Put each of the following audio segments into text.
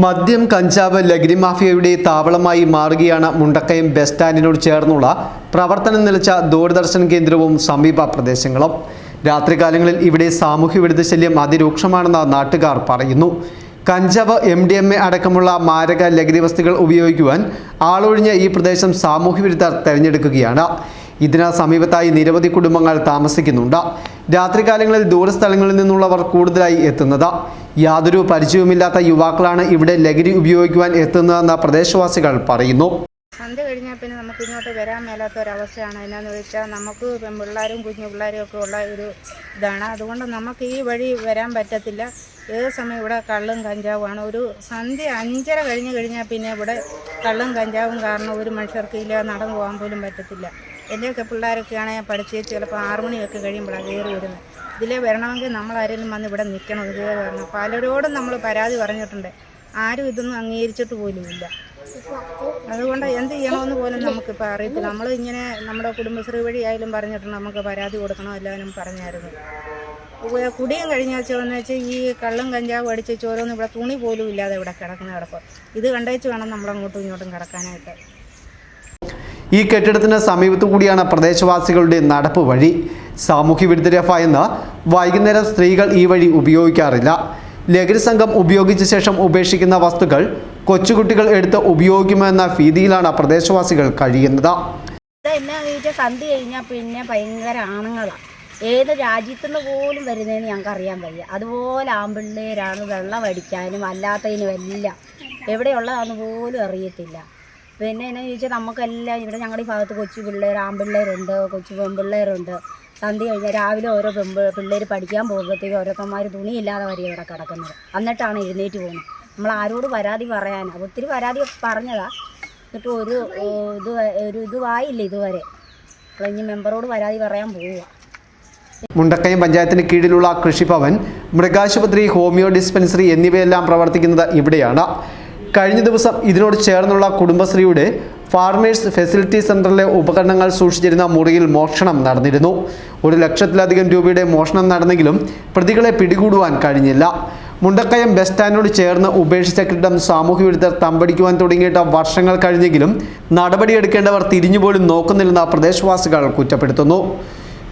മദ്യം കഞ്ചാവ് ലഹരി മാഫിയയുടെ താവളമായി മാറുകയാണ് മുണ്ടക്കയം ബസ് സ്റ്റാൻഡിനോട് ചേർന്നുള്ള പ്രവർത്തനം നിലച്ച ദൂരദർശൻ കേന്ദ്രവും സമീപ പ്രദേശങ്ങളും. രാത്രികാലങ്ങളിൽ ഇവിടെ സാമൂഹ്യ വിരുദ്ധ ശല്യം അതിരൂക്ഷമാണെന്ന് നാട്ടുകാർ പറയുന്നു. കഞ്ചാവ് എം ഡി എം എ അടക്കമുള്ള മാരക ലഹരി വസ്തുക്കൾ ഉപയോഗിക്കുവാൻ ആളൊഴിഞ്ഞ ഈ പ്രദേശം സാമൂഹ്യ വിരുദ്ധർ തെരഞ്ഞെടുക്കുകയാണ്. ഇതിന് സമീപത്തായി നിരവധി കുടുംബങ്ങൾ താമസിക്കുന്നുണ്ട്. രാത്രികാലങ്ങളിൽ ദൂരസ്ഥലങ്ങളിൽ നിന്നുള്ളവർ കൂടുതലായി എത്തുന്നത്. യാതൊരു പരിചയവുമില്ലാത്ത യുവാക്കളാണ് ഇവിടെ ലഹരി ഉപയോഗിക്കുവാൻ എത്തുന്നതെന്ന് പ്രദേശവാസികൾ പറയുന്നു. സന്ധ്യ കഴിഞ്ഞാൽ പിന്നെ നമുക്ക് ഇങ്ങോട്ട് വരാൻ മേലാത്ത ഒരവസ്ഥയാണ് എന്നാന്ന് വെച്ചാൽ നമുക്ക് പിള്ളേരും കുഞ്ഞു പിള്ളേരും ഒക്കെ ഉള്ള ഒരു ഇതാണ്. അതുകൊണ്ട് നമുക്ക് ഈ വഴി വരാൻ പറ്റത്തില്ല. ഏത് സമയം ഇവിടെ കള്ളും കഞ്ചാവുമാണ് ഒരു സന്ധ്യ അഞ്ചര കഴിഞ്ഞ് കഴിഞ്ഞാൽ പിന്നെ ഇവിടെ കള്ളും കഞ്ചാവും കാരണം ഒരു മനുഷ്യർക്ക് ഇല്ല നടന്നു പോകാൻ പോലും പറ്റത്തില്ല. എന്റെയൊക്കെ പിള്ളേരൊക്കെ ആണെങ്കിൽ പഠിച്ച് ചിലപ്പോൾ ആറു മണിയൊക്കെ കഴിയുമ്പോഴാണ് കയറി വരുന്നത്. ഇതിലേ വരണമെങ്കിൽ നമ്മൾ ആരെങ്കിലും വന്ന് ഇവിടെ നിൽക്കണം ഇതേ വരണം. പലരോടും നമ്മൾ പരാതി പറഞ്ഞിട്ടുണ്ട്. ആരും ഇതൊന്നും അംഗീകരിച്ചിട്ട് പോലുമില്ല അതുകൊണ്ട് എന്ത് ചെയ്യണമെന്ന് പോലും നമുക്കിപ്പോൾ അറിയത്തില്ല. നമ്മൾ ഇങ്ങനെ നമ്മുടെ കുടുംബശ്രീ വഴി ആയാലും പറഞ്ഞിട്ടുണ്ട് നമുക്ക് പരാതി കൊടുക്കണം എല്ലാവരും പറഞ്ഞായിരുന്നു. കുടിയും കഴിഞ്ഞ വെച്ചെന്ന് വെച്ചാൽ ഈ കള്ളും കഞ്ചാവും അടിച്ച് ചോരൊന്നും ഇവിടെ തുണി പോലും ഇല്ലാതെ ഇവിടെ കിടക്കുന്ന കിടപ്പ്. ഇത് കണ്ടേച്ച് വേണം നമ്മളങ്ങോട്ടും ഇങ്ങോട്ടും കിടക്കാനായിട്ട്. ഈ കെട്ടിടത്തിന് സമീപത്തു കൂടിയാണ് പ്രദേശവാസികളുടെ നടപ്പ് വഴി. സാമൂഹ്യ വിരുദ്ധരെ എന്ന് വൈകുന്നേരം സ്ത്രീകൾ ഈ വഴി ഉപയോഗിക്കാറില്ല. ലഹരി സംഘം ഉപയോഗിച്ച ശേഷം ഉപേക്ഷിക്കുന്ന വസ്തുക്കൾ കൊച്ചുകുട്ടികൾ എടുത്ത് ഉപയോഗിക്കുമെന്ന ഭീതിയിലാണ് പ്രദേശവാസികൾ കഴിയുന്നത്. സന്ധ്യ കഴിഞ്ഞാൽ പിന്നെ ഭയങ്കര ആണുങ്ങളാണ് ഏത് രാജ്യത്തുനിന്ന് പോലും വരുന്നതെന്ന് ഞങ്ങൾക്ക് അറിയാൻ വയ്യ. അതുപോലെ ആമ്പിള്ളേരാണ് വെള്ളം അടിക്കാനും അല്ലാത്തതിനും എല്ലാം. എവിടെയുള്ളതാണെന്ന് പോലും അറിയത്തില്ല. പിന്നെ എന്നാ ചോദിച്ചാൽ നമുക്കെല്ലാം ഇവിടെ ഞങ്ങളുടെ ഈ ഭാഗത്ത് കൊച്ചു പിള്ളേർ ആമ്പിള്ളേരുണ്ട് കൊച്ചു പെൺപിള്ളേരുണ്ട് സന്ധ്യ കഴിഞ്ഞാൽ രാവിലെ ഓരോ പെമ്പ് പിള്ളേർ പഠിക്കാൻ പോകുമ്പോഴത്തേക്ക് ഓരോത്തന്മാർ തുണിയില്ലാതെ വരെ ഇവിടെ കിടക്കുന്നത്. എന്നിട്ടാണ് എഴുന്നേറ്റ് പോകുന്നത്. നമ്മൾ ആരോട് പരാതി പറയാനാണ് ഒത്തിരി പരാതി പറഞ്ഞതാ. എന്നിട്ട് ഒരു ഇത് ഒരു ഇതുവായില്ല ഇതുവരെ? അപ്പോൾ ഇനി മെമ്പറോട് പരാതി പറയാൻ പോവുക മുണ്ടക്കയം പഞ്ചായത്തിന് കീഴിലുള്ള കൃഷിഭവൻ മൃഗാശുപത്രി ഹോമിയോ ഡിസ്പെൻസറി എന്നിവയെല്ലാം പ്രവർത്തിക്കുന്നത് ഇവിടെയാണ്. കഴിഞ്ഞ ദിവസം ഇതിനോട് ചേർന്നുള്ള കുടുംബശ്രീയുടെ ഫാർമേഴ്സ് ഫെസിലിറ്റി സെന്ററിലെ ഉപകരണങ്ങൾ സൂക്ഷിച്ചിരുന്ന മുറിയിൽ മോഷണം നടന്നിരുന്നു. ഒരു ലക്ഷത്തിലധികം രൂപയുടെ മോഷണം നടന്നെങ്കിലും പ്രതികളെ പിടികൂടുവാൻ കഴിഞ്ഞില്ല. മുണ്ടക്കയം ബസ് സ്റ്റാൻഡിനോട് ചേർന്ന് ഉപേക്ഷിച്ച കെട്ടിടം സാമൂഹ്യ വിരുദ്ധർ തമ്പടിക്കുവാൻ തുടങ്ങിയിട്ട് വർഷങ്ങൾ കഴിഞ്ഞെങ്കിലും നടപടിയെടുക്കേണ്ടവർ തിരിഞ്ഞുപോലും നോക്കുന്നില്ലെന്ന് പ്രദേശവാസികൾ കുറ്റപ്പെടുത്തുന്നു.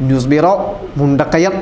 News bureau Mundakkayam.